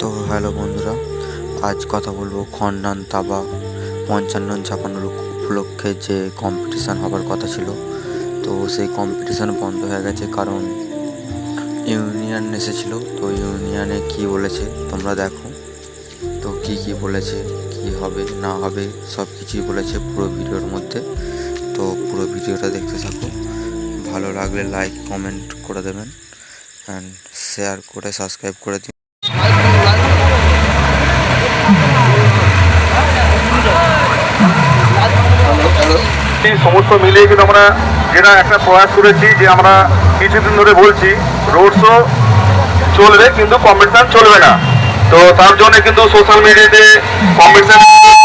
তো হ্যালো বন্ধুরা, আজ কথা বলব খন্ডান তাবা পঞ্চান্ন ছাপান্ন উপলক্ষে যে কম্পিটিশান হবার কথা ছিল। তো সেই কম্পিটিশান বন্ধ হয়ে গেছে কারণ ইউনিয়ন এসেছিল। তো ইউনিয়নে কি বলেছে তোমরা দেখো। তো কি কি বলেছে, কি হবে, না হবে, সব কিছুই বলেছে পুরো ভিডিওর মধ্যে। তো পুরো ভিডিওটা দেখতে থাকো। ভালো লাগলে লাইক কমেন্ট করে দেবেন। অ্যান্ড শেয়ার করে সাবস্ক্রাইব করে দিন। এই সমস্ত মিলিয়ে কিন্তু আমরা যেটা একটা প্রয়াস করেছি, যে আমরা কিছুদিন ধরে বলছি রোড শো চলবে কিন্তু কম্পিটিশন চলবে না। তো তার জন্য কিন্তু সোশ্যাল মিডিয়াতে কম্পিটিশন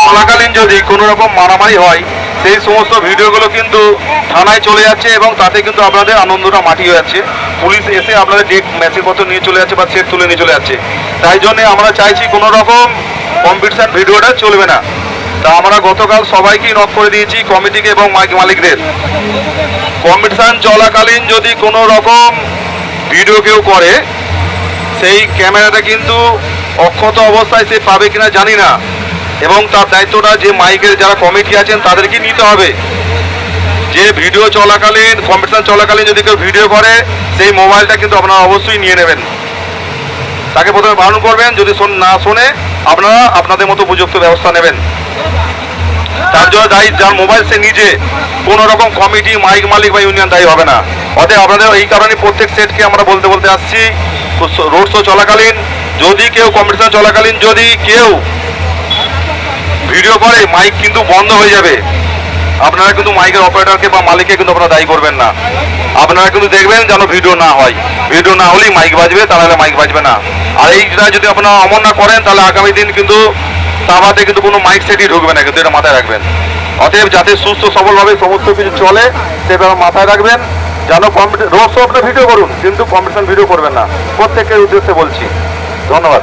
চলাকালীন যদি কোনো রকম মারামারি হয়, সেই সমস্ত ভিডিওগুলো কিন্তু থানায় চলে যাচ্ছে এবং তাতে কিন্তু আপনাদের আনন্দটা মাটি হয়ে যাচ্ছে। পুলিশ এসে আপনাদের ডেট মেসেজপত্র নিয়ে চলে যাচ্ছে বা সেট তুলে নিয়ে চলে যাচ্ছে। তাই জন্য আমরা চাইছি কোনো রকম কম্পিটিশন ভিডিওটা চলবে না। তা আমরা গতকাল সবাইকেই নক করে দিয়েছি, কমিটিকে এবং মাইক মালিকদের। কম্পিটিশন চলাকালীন যদি কোনো রকম ভিডিও কেউ করে, সেই ক্যামেরাটা কিন্তু অক্ষত অবস্থায় সে পাবে কিনা জানি না। এবং তার দায়িত্বটা যে মাইকের যারা কমিটি আছেন তাদেরকে নিতে হবে। যে ভিডিও চলাকালীন কম্পিটিশন চলাকালীন যদি কেউ ভিডিও করে, সেই মোবাইলটা কিন্তু আপনারা অবশ্যই নিয়ে নেবেন। তাকে প্রথমে বারণ করবেন, যদি না শোনে, আপনারা আপনাদের মতো উপযুক্ত ব্যবস্থা নেবেন। তার জন্য দায়ী, যার মোবাইল সে নিজে, কোনো রকম কমিটি, মাইক মালিক বা ইউনিয়ন দায়ী হবে না। অতএব আপনাদের এই কারণে প্রত্যেক সেটকে আমরা বলতে বলতে আসছি, রোড শো চলাকালীন, যদি কেউ কম্পিটিশন চলাকালীন, যদি কেউ ভিডিও করে, মাইক কিন্তু বন্ধ হয়ে যাবে। আপনারা কিন্তু মাইকের অপারেটরকে বা মালিককে কিন্তু আপনারা দায়ী করবেন না। আপনারা কিন্তু দেখবেন যেন ভিডিও না হয়। ভিডিও না হলেই মাইক বাজবে, তাহলে মাইক বাজবে না। আর এইটা যদি আপনারা অমন না করেন, তাহলে আগামী দিন কিন্তু তাবাতে কিন্তু কোনো মাইক সেটই ঢুকবে না, কিন্তু এটা মাথায় রাখবেন। অতএব যাতে সুস্থ, সবলভাবে সমস্ত কিছু চলে সেটা মাথায় রাখবেন, যেন কম্পিটিশন রোড শো আপনি ভিডিও করুন, কিন্তু কম্পিটিশন ভিডিও করবেন না। প্রত্যেকের উদ্দেশ্যে বলছি। ধন্যবাদ।